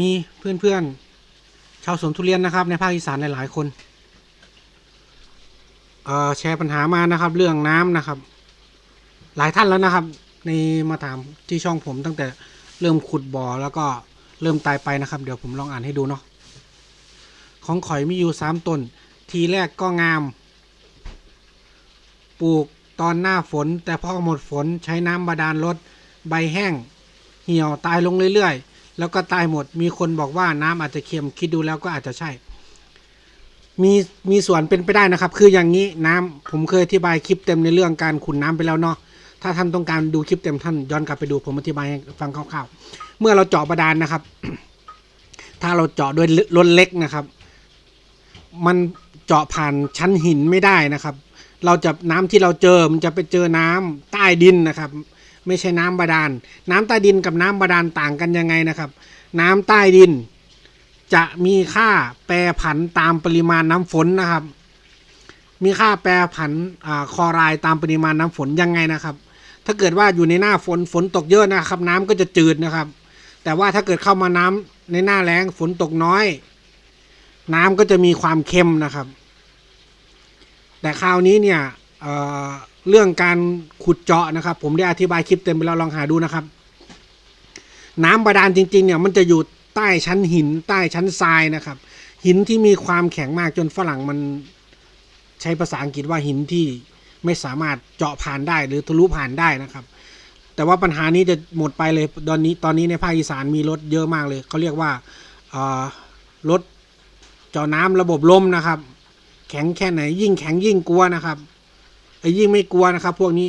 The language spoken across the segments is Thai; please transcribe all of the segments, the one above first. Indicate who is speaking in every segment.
Speaker 1: มีเพื่อนๆ ชาวสวนทุเรียนนะครับ ในภาคอีสานหลายๆคนแชร์ปัญหามานะครับ เรื่องน้ำนะครับ หลายท่านแล้วนะครับ ในมาถามที่ช่องผมตั้งแต่เริ่มขุดบ่อแล้วก็เริ่มตายไปนะครับ เดี๋ยวผมลองอ่านให้ดูเนาะของข่อยมีอยู่สามต้น ทีแรกก็งาม ปลูกตอนหน้าฝน แต่พอหมดฝนใช้น้ำบาดาลลดใบแห้ง เหี่ยวตายลงเรื่อยๆ แล้วก็ตายหมด มีคนบอกว่าน้ำอาจจะเค็มคิดดูแล้วก็อาจจะใช่ มีมีส่วนเป็นไปได้นะครับ คืออย่างนี้น้ำผมเคยอธิบายคลิปเต็มในเรื่องการขุนน้ำไปแล้วเนาะถ้าท่านต้องการดูคลิปเต็มท่านย้อนกลับไปดูผมอธิบายฟังคร่าวๆ เมื่อเราเจาะบาดาลนะครับ ถ้าเราเจาะด้วยรถเล็กนะครับ มันเจาะผ่านชั้นหินไม่ได้นะครับ เราจะน้ำที่เราเจอมันจะไปเจอน้ำใต้ดินนะครับ ไม่ใช่น้ำบาดาล น้ำใต้ดินกับน้ำบาดาลต่างกันยังไงนะครับ น้ำใต้ดิน จะมีค่าแปรผันตามปริมาณน้ำฝนนะครับ มีค่าแปรผันอคอรด์ตามปริมาณน้ำฝนยังไงนะครับ ถ้าเกิดว่าอยู่ในหน้าฝนฝนตกเยอะนะครับ น้ำก็จะจืดนะครับ แต่ว่าถ้าเกิดเข้ามาน้ำในหน้าแล้งฝนตกน้อย น้ำก็จะมีความเค็มนะครับ แต่คราวนี้เนี่ยเอ่อ เรื่องการขุดเจาะนะครับ ผมได้อธิบายคลิปเต็มไปแล้วลองหาดูนะครับ น้ำบาดาลจริงๆเนี่ยมันจะอยู่ใต้ชั้นหิน ใต้ชั้นทรายนะครับ หินที่มีความแข็งมากจนฝรั่งมันใช้ภาษาอังกฤษว่าหินที่ไม่สามารถเจาะผ่านได้หรือทะลุผ่านได้นะครับ แต่ว่าปัญหานี้จะหมดไปเลยตอนนี้ตอนนี้ในภาคอีสานมีรถเยอะมากเลยเขาเรียกว่ารถเจาะน้ำระบบลมนะครับ แข็งแค่ไหนยิ่งแข็งยิ่งกลัวนะครับ ยิ่งไม่กลัวนะครับ พวกนี้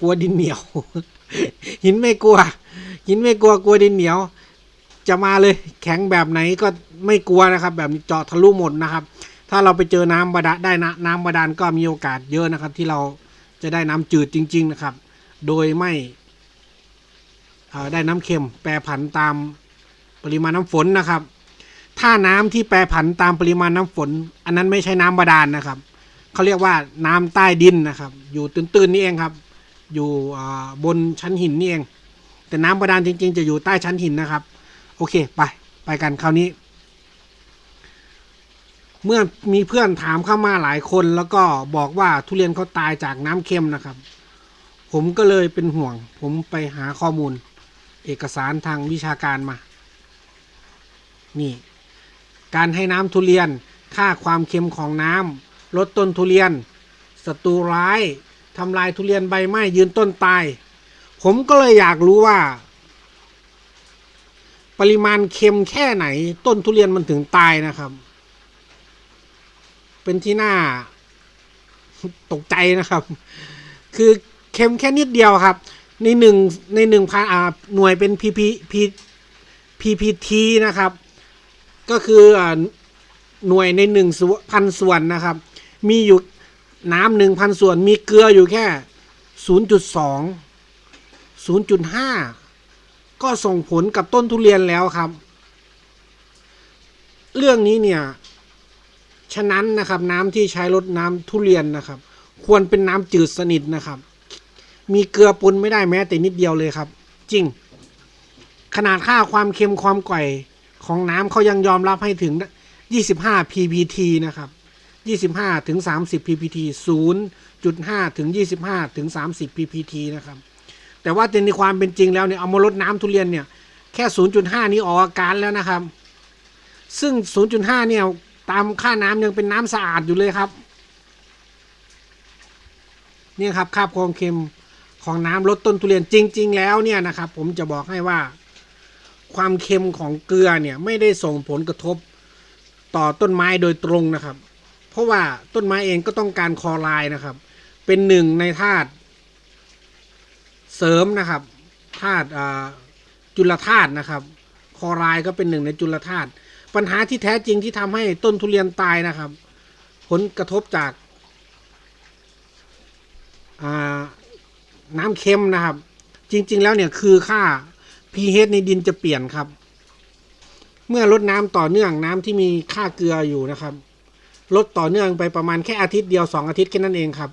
Speaker 1: กลัวดินเหนียว หินไม่กลัว หินไม่กลัวกลัวดินเหนียว จะมาเลยแข็งแบบไหนก็ไม่กลัวนะครับ แบบเจาะทะลุหมดนะครับ ถ้าเราไปเจอน้ำบาดาได้นะน้ำบาดาลก็มีโอกาสเยอะนะครับ ที่เราจะได้น้ำจืดจริง ๆนะครับ โดยไม่ได้น้ำเค็มแปรผันตามปริมาณน้ำฝนนะครับ ถ้าน้ำที่แปรผันตามปริมาณน้ำฝน อันนั้นไม่ใช่น้ำบาดาลนะครับ เขาเรียกว่าน้ำใต้ดินนะครับ อยู่ตื้นๆนี่เองครับ อยู่บนชั้นหินนี่เอง แต่น้ำบาดาลจริง ๆ จะอยู่ใต้ชั้นหินนะครับ โอเคไปไปกันคราวนี้ เมื่อมีเพื่อนถามเข้ามาหลายคน แล้วก็บอกว่าทุเรียนเขาตายจากน้ำเค็มนะครับ ผมก็เลยเป็นห่วง ผมไปหาข้อมูล เอกสารทางวิชาการมา นี่ การให้น้ำทุเรียนค่าความเค็มของน้ำ ลดต้นทุเรียนศัตรูร้ายทำลายทุเรียนใบไม้ยืนต้นตาย ผมก็เลยอยากรู้ว่า ปริมาณเค็มแค่ไหน ต้นทุเรียนมันถึงตายนะครับ เป็นที่น่าตกใจนะครับ คือเค็มแค่นิดเดียวครับ ในหนึ่งในหนึ่งพันอ่าหน่วยเป็น pp p ppt นะครับ ก็คือหน่วยในหนึ่งพันส่วนนะครับ มีอยู่น้ำหนึ่งพันส่วน มีเกลืออยู่แค่ศูนย์จุดสองศูนย์จุดห้าก็ส่งผลกับต้นทุเรียนแล้วครับ เรื่องนี้เนี่ย ฉะนั้นนะครับน้ำที่ใช้รดน้ำทุเรียนนะครับ ควรเป็นน้ำจืดสนิทนะครับ มีเกลือปนไม่ได้แม้แต่นิดเดียวเลยครับ จริง ขนาดค่าความเค็มความก่อยของน้ำเขายังยอมรับให้ถึง 25 ppt นะครับ 25ถึง30 ppt 0.5ถึง25ถึง30 ppt นะครับ แต่ว่าในความเป็นจริงแล้วเนี่ยเอามาลดน้ำทุเรียนเนี่ยแค่ 0.5 นี้ออกอาการแล้วนะครับ ซึ่ง 0.5 เนี่ยตามค่าน้ำยังเป็นน้ำสะอาดอยู่เลยครับเนี่ยครับค่าความเค็มของน้ำลดต้นทุเรียนจริง ๆ แล้วเนี่ยนะครับ ผมจะบอกให้ว่า ความเค็มของเกลือเนี่ยไม่ได้ส่งผลกระทบต่อต้นไม้โดยตรงนะครับ เพราะว่าต้นไม้เองก็ต้องการคอไรด์นะครับ เป็นหนึ่งในธาตุเสริมนะครับธาตุจุลธาตุนะครับ คอไรด์ก็เป็นหนึ่งในจุลธาตุปัญหาที่แท้จริงที่ทำให้ต้นทุเรียนตายนะครับ ผลกระทบจากาน้ำเค็มนะครับ จริง ๆ แล้วเนี่ยคือค่า pH ในดินจะเปลี่ยนครับ เมื่อลดน้ำต่อเนื่องน้ำที่มีค่าเกลืออยู่นะครับ ลดต่อเนื่องไปประมาณแค่อาทิตย์เดียวสองอาทิตย์แค่นั้นเองครับ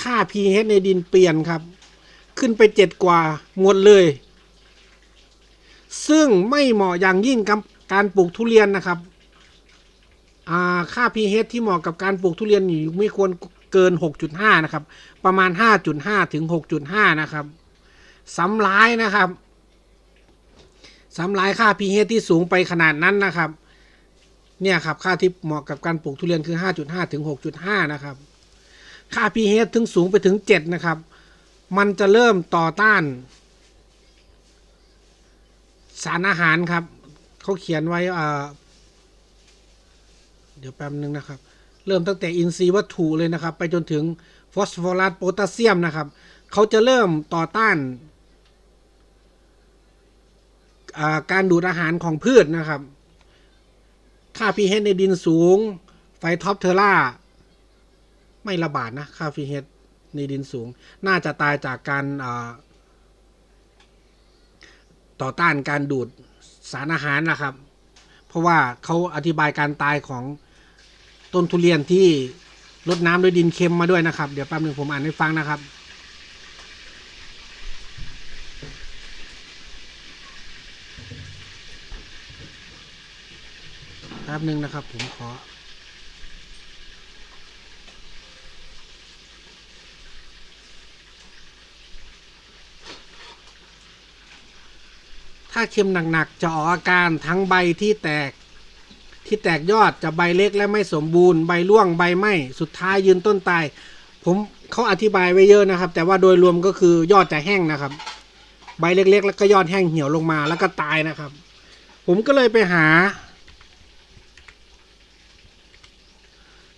Speaker 1: ค่า pH ในดินเปลี่ยนครับ ขึ้นไปเจ็ดกว่าหมดเลย ซึ่งไม่เหมาะอย่างยิ่งกับการปลูกทุเรียนนะครับอ่าค่า pH ที่เหมาะกับการปลูกทุเรียนอยู่ไม่ควรเกิน 6.5 นะครับ ประมาณ 5.5 ถึง 6.5 นะครับซ้ำร้ายนะครับซ้ำร้ายค่า pH ที่สูงไปขนาดนั้นนะครับ เนี่ยครับค่าที่เหมาะกับการปลูกทุเรียนคือ 5.5 ถึง 6.5 นะครับ ค่า pH ถึงสูงไปถึง 7 นะครับ มันจะเริ่มต่อต้าน สารอาหารครับ เขาเขียนไว้เดี๋ยวแป๊บนึงนะครับ เริ่มตั้งแต่อินทรีย์วัตถุเลยนะครับ ไปจนถึงฟอสฟอรัสโพแทสเซียมนะครับ เขาจะเริ่มต่อต้านการดูดอาหารของพืชนะครับ ค่า pH ในดินสูง ไฟท็อปเทอร่า ไม่ระบาดนะ ค่า pH ในดินสูง น่าจะตายจากการต่อต้านการดูดสารอาหารนะครับ เพราะว่าเขาอธิบายการตายของต้นทุเรียนที่ลดน้ำด้วยดินเค็มมาด้วยนะครับ เดี๋ยวแป๊บหนึงผมอ่านให้ฟังนะครับ ป๊บหนึ่งนะครับ ผมขอถ้าเค็มหนักๆจะออกอาการทั้งใบที่แตก ที่แตกยอดจะใบเล็กและไม่สมบูรณ์ใบร่วงใบไหมสุดท้ายยืนต้นตาย ผมเขาอธิบายไว้เยอะนะครับ แต่ว่าโดยรวมก็คือยอดจะแห้งนะครับ ใบเล็กๆ แล้วก็ยอดแห้งเหี่ยวลงมาแล้วก็ตายนะครับ ผมก็เลยไปหา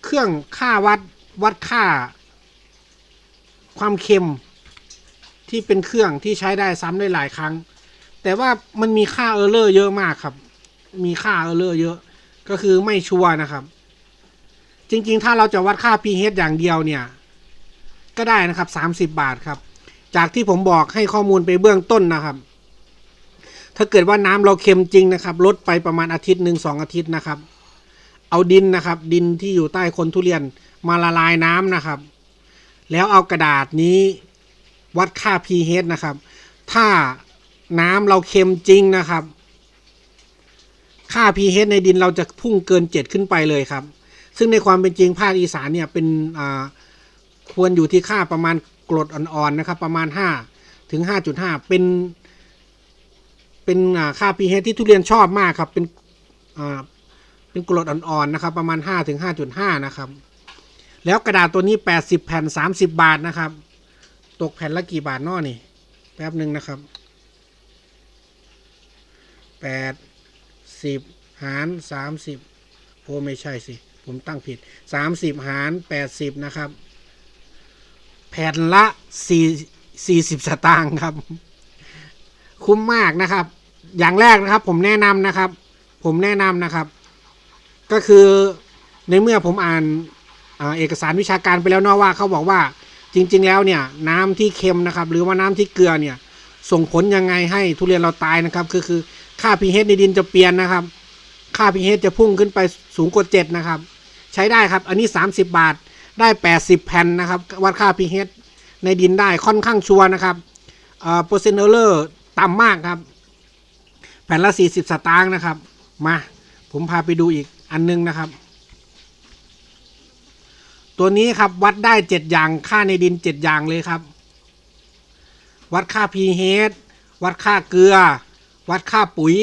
Speaker 1: เค รื่องค่าวัดวัดค่า ความเค็มที่เป็นเครื่องที่ใช้ได้ซ้ำได้หลายครั้ง แต่ว่ามันมีค่าเออร์เลอร์เยอะมากครับ มีค่าเออร์เลอร์เยอะ ก็คือไม่ชัวร์นะครับ จริงๆ ถ้าเราจะวัดค่า pH อย่างเดียวเนี่ย ก็ได้นะครับสามสิบบาทครับ จากที่ผมบอกให้ข้อมูลไปเบื้องต้นนะครับ ถ้าเกิดว่าน้ำเราเค็มจริงนะครับ ลดไปประมาณอาทิตย์หนึ่งสองอาทิตย์นะครับ เอาดินนะครับ ดินที่อยู่ใต้คนทุเรียนมาละลายน้ำนะครับ แล้วเอากระดาษนี้วัดค่า pH นะครับ ถ้าน้ำเราเค็มจริงนะครับ ค่า pH ในดินเราจะพุ่งเกิน 7 ขึ้นไปเลยครับ ซึ่งในความเป็นจริงภาคอีสานเนี่ยเป็นควรอยู่ที่ค่าประมาณกรดอ่อนๆนะครับ ประมาณ 5 ถึง 5.5 เป็น เป็นอ่าค่า pH ที่ทุเรียนชอบมากครับ เป็น เป็นกรดอ่อนๆนะครับ ประมาณ5ถึง5.5 นะครับ แล้วกระดาษตัวนี้ 80 แผ่น 30 บาทนะครับ ตกแผ่นละกี่บาทน้อนี่ แป๊บหนึ่งนะครับแปดสิบหารสามสิบโอ้ไม่ใช่สิ ผมตั้งผิดสามสิบหารแปดสิบนะครับ แผ่นละสี่สี่สิบสตางค์ครับ คุ้มมากนะครับ อย่างแรกนะครับ ผมแนะนำนะครับ ผมแนะนำนะครับ ก็คือในเมื่อผมอ่านเอกสารวิชาการไปแล้วเนาะว่าเขาบอกว่าจริง ๆ แล้วเนี่ยน้ำที่เค็มนะครับ หรือว่าน้ำที่เกลือเนี่ย ส่งผลยังไงให้ทุเรียนเราตายนะครับ คือคือค่า pH ในดินจะเปลี่ยนนะครับ ค่า pH จะพุ่งขึ้นไปสูงกว่าเจ็ดนะครับ ใช้ได้ครับ อันนี้ 30 บาทได้ 80 แผ่นนะครับ วัดค่า pH ในดินได้ค่อนข้างชัวร์นะครับเอ่อเปอร์เซ็นต์เออร์เลอร์ต่ำมากครับ แผ่นละ 40 สตางค์นะครับ มา ผมพาไปดูอีก อันนึงนะครับ ตัวนี้ครับวัดได้7อย่างค่าในดิน7อย่างเลยครับ วัดค่า pH วัดค่าเกลือ วัดค่าปุ๋ย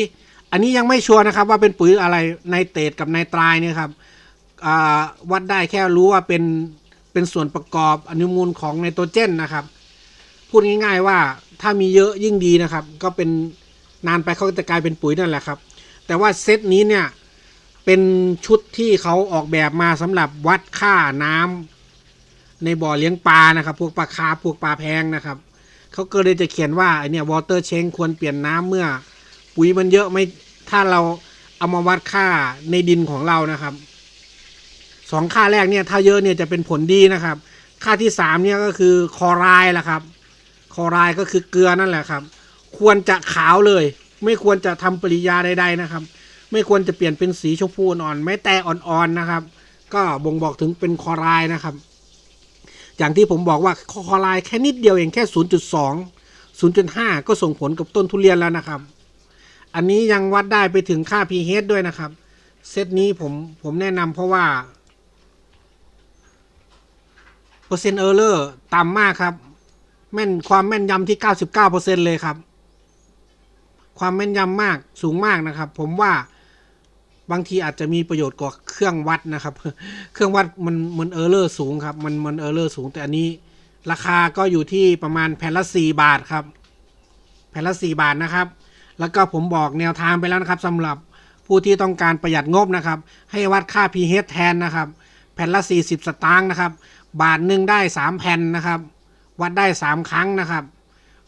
Speaker 1: อันนี้ยังไม่ชัวร์นะครับ ว่าเป็นปุ๋ยอะไรไนเตรตกับไนตรายเนี่ยครับวัดได้แค่รู้ว่าเป็นเป็นส่วนประกอบอนุมูลของไนโตรเจนนะครับ พูดง่ายๆว่าถ้ามีเยอะยิ่งดีนะครับ ก็เป็นนานไปเขาก็จะกลายเป็นปุ๋ยนั่นแหละครับ แต่ว่าเซตนี้เนี่ย เป็นชุดที่เขาออกแบบมาสำหรับวัดค่าน้ำในบ่อเลี้ยงปลานะครับ พวกปลาคาพวกปลาแพงนะครับเขาก็เลยจะเขียนว่าไอเนี่ยวอเตอร์เชงควรเปลี่ยนน้ำเมื่อ ปุ๋ยมันเยอะไม่ถ้าเราเอามาวัดค่าในดินของเรานะครับสองค่าแรกเนี่ยถ้าเยอะเนี่ยจะเป็นผลดีนะครับ ค่าที่สามเนี่ยก็คือคอรด์ละครับ คอรด์ก็คือเกลือนั่นแหละครับ ควรจะขาวเลย ไม่ควรจะทำปริยาใดๆนะครับ ไม่ควรจะเปลี่ยนเป็นสีชมพูอ่อนๆแม้แต่อ่อนๆนะครับ ก็บ่งบอกถึงเป็นคอไรด์นะครับ อย่างที่ผมบอกว่าคอไลน์แค่นิดเดียวเองแค่ 0.2 0.5 ก็ส่งผลกับต้นทุเรียนแล้วนะครับ อันนี้ยังวัดได้ไปถึงค่า pH ด้วยนะครับ เซตนี้ผมผมแนะนำเพราะว่าเปอร์เซ็นต์เออร์เลอร์ต่ำมากครับ แม่นความแม่นยำที่ 99%เลยครับ ความแม่นยำมากสูงมากนะครับ ผมว่า บางทีอาจจะมีประโยชน์กว่าเครื่องวัดนะครับ เครื่องวัดมันมันเออร์เลอร์สูงครับ มันมันเออร์เลอร์สูง แต่อันนี้ราคาก็อยู่ที่ประมาณแผ่นละ4บาทครับ แผ่นละ4บาทนะครับ แล้วก็ผมบอกแนวทางไปแล้วนะครับสำหรับผู้ที่ต้องการประหยัดงบนะครับ ให้วัดค่า pH แทนนะครับ แผ่นละ 40 สตางค์นะครับ บาทหนึ่งได้ 3 แผ่นนะครับ วัดได้ 3 ครั้งนะครับ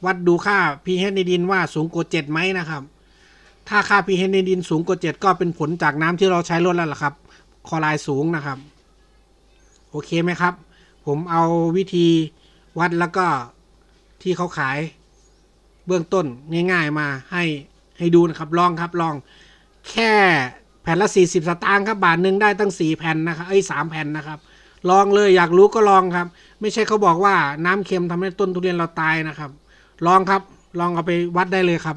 Speaker 1: วัดดูค่า pH ในดินว่าสูงกว่า7ไหมนะครับ ถ้าค่า pH ในดินสูงกว่า 7 ก็เป็นผลจากน้ำที่เราใช้ลดแล้วล่ะครับ คลอไรด์สูงนะครับ โอเคไหมครับ ผมเอาวิธีวัดแล้วก็ที่เขาขายเบื้องต้นง่าย ๆมาให้ให้ดูนะครับ ลองครับลองแค่แผ่นละ 40 สตางค์ครับบาทหนึ่งได้ตั้ง 4 แผ่นนะครับเอ้สามแผ่นนะครับ ลองเลยอยากรู้ก็ลองครับ ไม่ใช่เขาบอกว่าน้ำเค็มทำให้ต้นทุเรียนเราตายนะครับ ลองครับ ลองเอาไปวัดได้เลยครับ